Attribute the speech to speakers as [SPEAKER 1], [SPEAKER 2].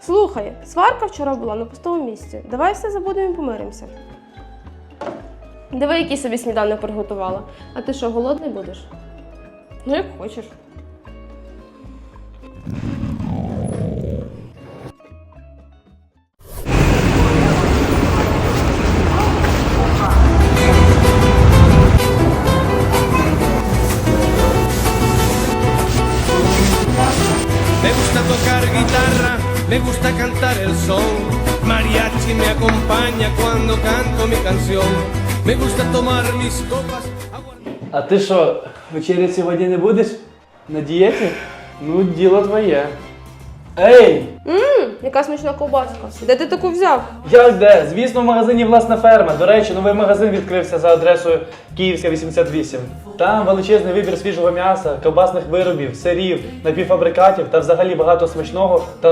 [SPEAKER 1] Слухай, сварка вчора була на пустому місці. Давай все забудемо і помиримося. Диви, який собі сніданок приготувала. А ти що, голодний будеш? Ну, як хочеш.
[SPEAKER 2] Tocar guitarra, me gusta cantar el son. Mariachi me acompaña cuando canto mi canción. Me gusta tomar mis copas.
[SPEAKER 3] А ти що, вечеряти сьогодні не будеш? На дієті? Ну, діло твоє. Ей!
[SPEAKER 1] Ммм, яка смачна ковбаска. Де ти таку взяв?
[SPEAKER 3] Як де? Звісно, в магазині власна ферма. До речі, новий магазин відкрився за адресою Київська 88. Там величезний вибір свіжого м'яса, ковбасних виробів, сирів, напівфабрикатів та взагалі багато смачного та